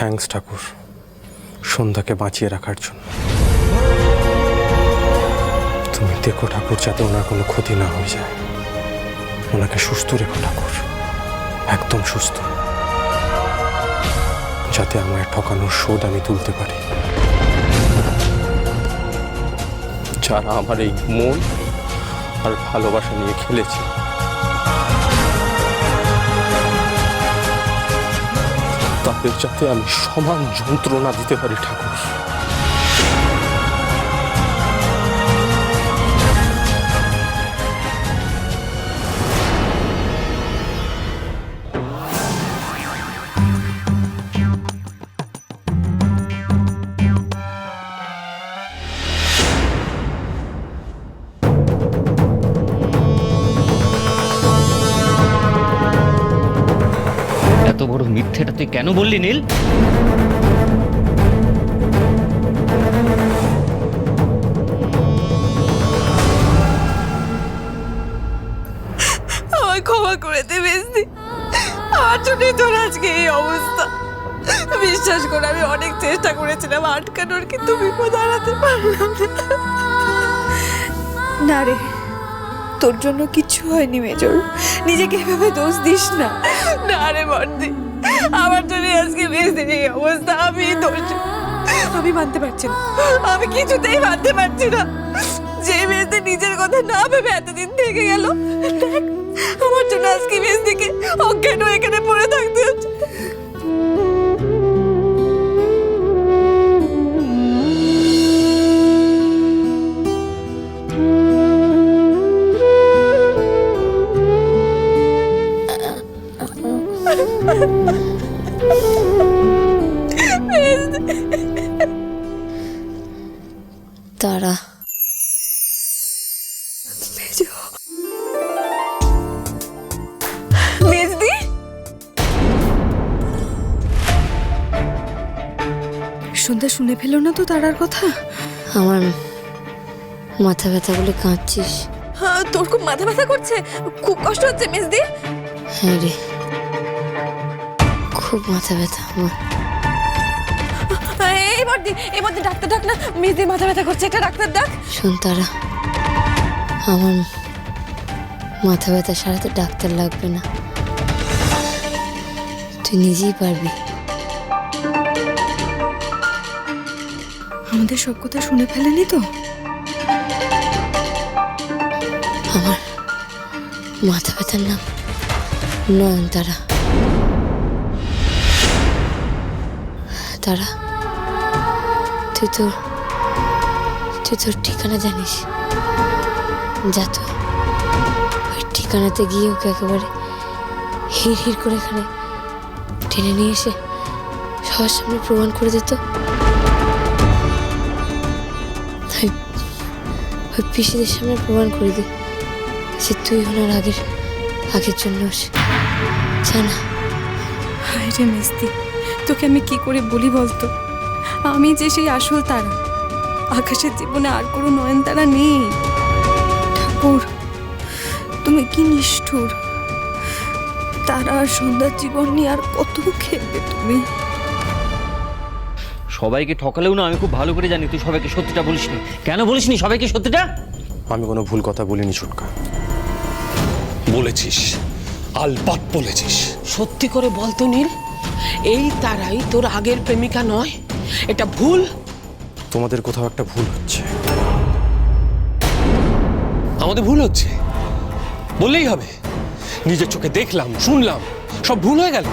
Thanks ঠাকুর, সন্ধ্যাকে বাঁচিয়ে রাখার জন্য। তুমি দেখো ঠাকুর, যাতে ওনার কোনো ক্ষতি না হয়ে যায়। ওনাকে সুস্থ রেখো ঠাকুর, একদম সুস্থ। যাতে আমায় ঠকানোর শোধ আমি তুলতে পারি। যারা আমার এই মন আর ভালোবাসা নিয়ে খেলেছে তাদের যাতে আমি সমান যন্ত্রণা দিতে পারি ঠাকুর। এত বড় মিথ্যেটা তুই কেন বললি, নীল? আমায় ক্ষমা করে দে বেশি আমার জন্যই তোর আজকে এই অবস্থা। বিশ্বাস করে, আমি অনেক চেষ্টা করেছিলাম, আটকানোর, কিন্তু বিপদ হারাতে পারলাম। না রে। তোর জন্য কিচ্ছু হয়নি মেজর। নিজেকে এভাবে দোষ দিস না। না রে বর্দি আমার জন্য আজকে বেশির এই অবস্থা আমি দোষ আমি মানতে পারছি না। আমি কিছুতেই মানতে পারছি না। যে মেয়েদের নিজের কথা না ভেবে এতদিন থেকে গেল আমার জন্য আজকে মেজদিকে অজ্ঞান এখানে পড়ে থাকতে হচ্ছে। সন্ধ্যা শুনে ফেলো না তো তারার কথা? আমার মাথা ব্যথা বলে কাঁদছিস। হ্যাঁ তোর খুব মাথা ব্যথা করছে। খুব কষ্ট হচ্ছে মেজদি। হ্যাঁ রে। খুব মাথা ব্যথা আমার। এবার দি এবার দি ডাক্তার ডাক না। মেজদি মাথা ব্যথা করছে একটা ডাক্তার ডাক। শোন তারা আমার মাথা ব্যথা সারাতে ডাক্তার লাগবে না। তুই নিজেই পারবি। আমাদের সব কথা শুনে ফেলেনি তো? আমার মাথা ব্যথার নাম নয়নতারা। তারা, তুই তোর তুই তোর ঠিকানা জানিস। যা তো ওই ঠিকানাতে গিয়ে ওকে একেবারে হির হির করে এখানে টেনে নিয়ে এসে সবার সামনে প্রমাণ করে দিত ওই পিসিদের সামনে প্রমাণ করে দিই যে তুই ওনার আগের আগের জন্য জানা হায় রে মেস্তি তোকে আমি কি করে বলি বলতো? আমি যে সেই আসল তারা। আকাশের জীবনে আর কোনো নয়নতারা নেই। ঠাকুর, তুমি কি নিষ্ঠুর? তারা আর সন্ধ্যার জীবন নিয়ে আর কত খেলবে তুমি? সবাইকে ঠকালেও না আমি খুব ভালো করে জানি তুই সবাইকে সত্যিটা বলিসনি। কেন বলিসনি সবাইকে সত্যিটা? আমি কোনো ভুল কথা বলিনি ছোটকা বলেছিস আলবাত বলেছিস। সত্যি করে বলতো নীল। এই তারাই তোর আগের প্রেমিকা নয় এটা ভুল। তোমাদের কোথাও একটা ভুল হচ্ছে। আমাদের ভুল হচ্ছে। বললেই হবে। নিজের চোখে দেখলাম শুনলাম। সব ভুল হয়ে গেল।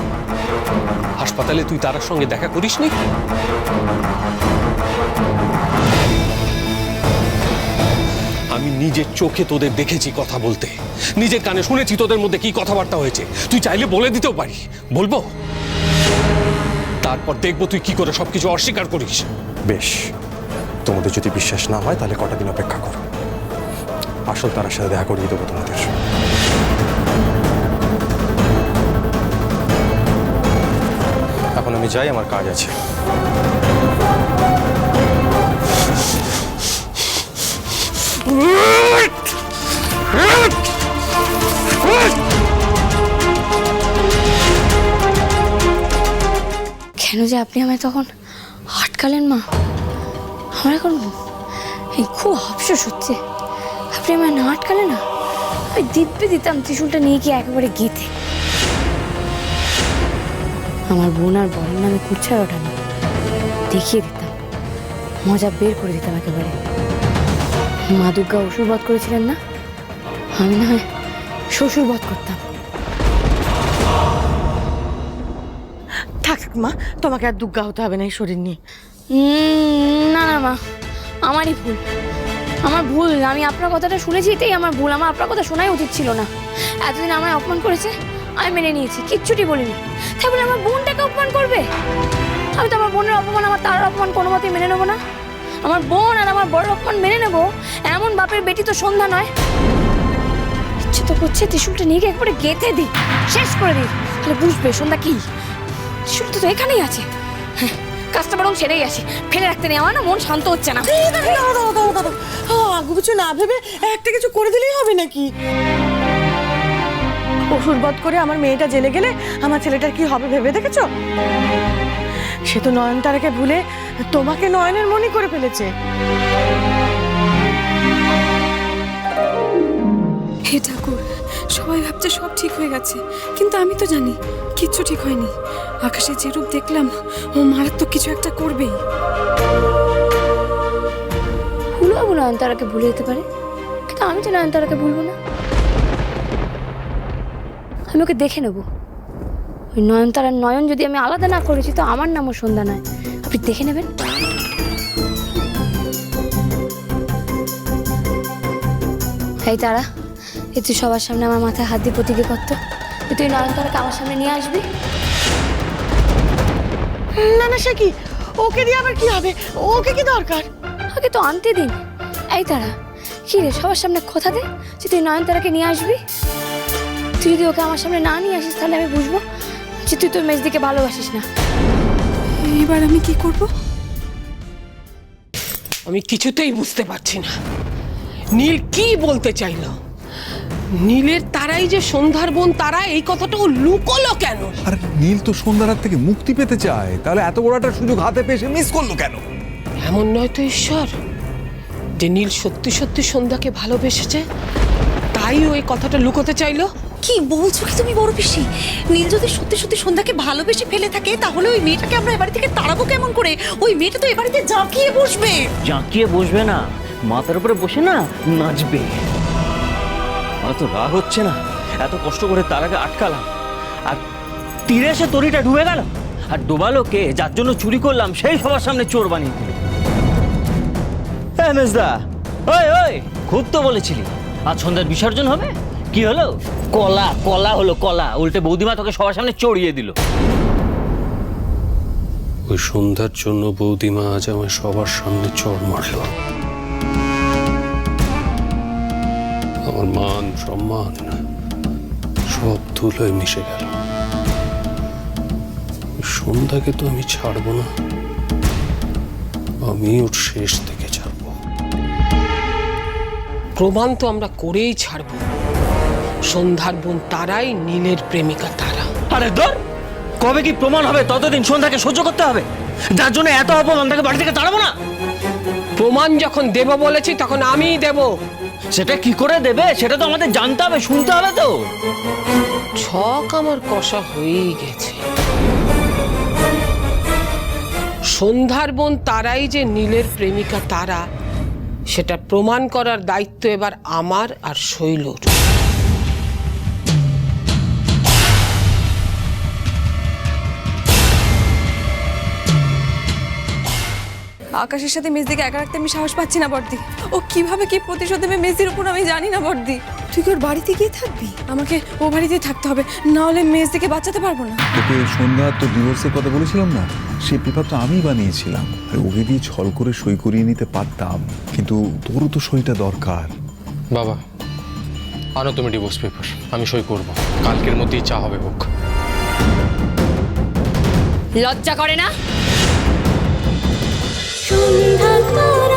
হাসপাতালে তুই তারার সঙ্গে দেখা করিসনি আমি নিজের চোখে তোদের দেখেছি কথা বলতে। নিজের কানে শুনেছি তোদের মধ্যে কি কথাবার্তা হয়েছে। তুই চাইলে বলে দিতেও পারি বলব? তারপর দেখব তুই কি করে সবকিছু অস্বীকার করিস। বেশ। তোমাদের যদি বিশ্বাস না হয়, তাহলে কটা দিন অপেক্ষা করো। আসল তার সাথে দেখা করিয়ে দেবো তোমাদের। আমি যাই আমার কাজ আছে। কেন যে আপনি আমায় তখন আটকালেন মা? আমার এখন এই খুব আফসোস হচ্ছে। আপনি আমায় না আটকালে না? আমি দিব্যে দিতাম ত্রিশুলটা নিয়ে গিয়ে একেবারে গেঁথে। আমার বোন আর বরের নামে কুচ্ছার ওঠানো দেখিয়ে দিতাম। মজা বের করে দিতাম একেবারে। মা দুর্গা অসুর বধ করেছিলেন না? আমি না শ্বশুর বধ করতাম। থাক মা তোমাকে আর দুর্গা হতে হবে না এই শরীর নিয়ে। উম, না না মা আমারই ভুল। আমার ভুল আমি আপনার কথাটা শুনেছি এটাই আমার ভুল। আমার আপনার কথা শোনাই উচিত ছিল না। এতদিন আমায় অপমান করেছে আমি মেনে নিয়েছি, কিচ্ছুটি বলিনি। তাই বলে আমার বোনটাকে অপমান করবে? আমি তো আমার বোনের অপমান, আমার তার অপমান কোনো মতেই মেনে নেব না। আমার বোন আর আমার বড় অপমান মেনে নেব, এমন বাপের বেটি তো সন্ধ্যা নয়। ইচ্ছে তো করছে ত্রিশুলটা নিয়ে গিয়ে একবারে গেঁথে দিই শেষ করে দিই তাহলে বুঝবে সন্ধ্যা কি? ত্রিশুলটা তো এখানেই আছে। হ্যাঁ কাজটা বরং সেরেই আসি ফেলে রাখতে নেই, আমার না মন শান্ত হচ্ছে না। কিছু না ভেবে একটা কিছু করে দিলেই হবে নাকি? অসুর বধ করে আমার মেয়েটা জেলে গেলে আমার ছেলেটার কি হবে ভেবে দেখেছ? সে তো নয়নতারাকে ভুলে তোমাকে নয়নের মনি করে ফেলেছে। হে ঠাকুর সবাই ভাবছে সব ঠিক হয়ে গেছে কিন্তু আমি তো জানি কিচ্ছু ঠিক হয়নি। আকাশে যে রূপ দেখলাম ও মারাত্মক কিছু একটা করবেই। ভুলবো নয়নতারাকে ভুলে যেতে পারে কিন্তু আমি তো নয়নতারাকে ভুলবো না। আমি ওকে দেখে নেব। ওই নয়নতারার নয়ন যদি আমি আলাদা না করেছি তো আমার নামও সন্ধ্যা নয়। আপনি দেখে নেবেন? এই তারা এ তুই সবার সামনে আমার মাথায় হাত দিয়ে প্রতিজ্ঞা করতো তুই নয়নতারাকে আমার সামনে নিয়ে আসবি? না না সে কি? ওকে দিয়ে আবার কি হবে? ওকে কি দরকার? ওকে তো আনতে দিন। এই তারা কি রে সবার সামনে কথা দে যে তুই নয়নতারাকে নিয়ে আসবি? তুই যদি ওকে আমার সামনে না নিয়ে আসিস তাহলে আমি বুঝব যে তুই তোর মেজদিকে ভালোবাসিস না। এবার আমি কি করব? আমি কিছুতেই বুঝতে পারছি না। নীল কি বলতে চাইলো? নীলের তারাই যে সন্ধ্যার বোন তারা এই কথাটা ও লুকোলো কেন? আর নীল তো সন্ধ্যার হাত থেকে মুক্তি পেতে চায়। তাহলে এত বড় একটা সুযোগ হাতে পেয়ে সে মিস করল কেন? এমন নয় তো ঈশ্বর যে নীল সত্যি সত্যি সন্ধ্যাকে ভালোবেসেছে তাই ওই কথাটা লুকোতে চাইলো। কি বলছো কি তুমি বড় পিসি? নীল যদি সত্যি সত্যি সন্ধ্যাকে ভালোবেসে ফেলে থাকে তাহলে ওই মেয়েটাকে আমরা এবাড়ি থেকে তাড়াবো কেমন করে? ওই মেয়েটা তো এবাড়িতে জাঁকিয়ে বসবে। জাঁকিয়ে বসবে না। মাথার উপরে বসে না নাচবে। আমার তো রাগ হচ্ছে না। এত কষ্ট করে তার আগে আটকালাম। আর তীরে এসে তরিটা ডুবে গেল। আর ডোবালো কে যার জন্য চুরি করলাম সেই সবার সামনে চোর বানিয়ে দিল। হ্যাঁ মেজদা ওই ওই খুব তো বলেছিলি। আজ সন্ধ্যার বিসর্জন হবে? কি হলো? কলা কলা হলো কলা। উল্টে বৌদিমা তোকে সবার সামনে চড়িয়ে দিল। ওই সন্ধ্যার জন্য বৌদিমা আজ আমায় সবার সামনে চড় মারল। আমার মান সম্মান সব ধুলোয় মিশে গেল। সন্ধ্যাকে তো আমি ছাড়বো না আমি ওর শেষ থেকে ছাড়বো। প্রমাণ তো আমরা করেই ছাড়বো। সন্ধ্যার বোন তারাই নীলের প্রেমিকা তারা। আরে ধর! কবে কি প্রমাণ হবে? ততদিন সন্ধ্যাকে সহ্য করতে হবে? যার জন্য এত অপমান তাকে বাড়ি থেকে তাড়াবো না? প্রমাণ যখন দেব বলেছি তখন আমিই দেব। সেটা কি করে দেবে? সেটা তো আমাদের জানতে হবে শুনতে হবে তো। ছক আমার কষা হয়েই গেছে। সন্ধ্যার বোন তারাই যে নীলের প্রেমিকা তারা সেটা প্রমাণ করার দায়িত্ব এবার আমার আর শৈলর। আকাশের সাথে মেজদিকে একা রাখতে আমি সাহস পাচ্ছি না বর্দি। ও কীভাবে কি প্রতিশোধ দেবে মেজদির উপর আমি জানি না বর্দি। তুই কি ওর বাড়িতে গিয়ে থাকবি? আমাকে ও বাড়িতেই থাকতে হবে না হলে মেজদিকে বাঁচাতে পারব না। তোকে সন্ধ্যা তো ডিভোর্সের কথা বলেছিলাম না? সেই পেপার তো আমি বানিয়েছিলাম। আর ওকে দিয়ে ছল করে সই করিয়ে নিতে পারতাম। কিন্তু তোরও তো সইটা দরকার। বাবা আনো তুমি ডিভোর্স পেপার আমি সই করব। কালকের মধ্যেই চা হবে হোক লজ্জা করে না? সন্ধ্যা তারা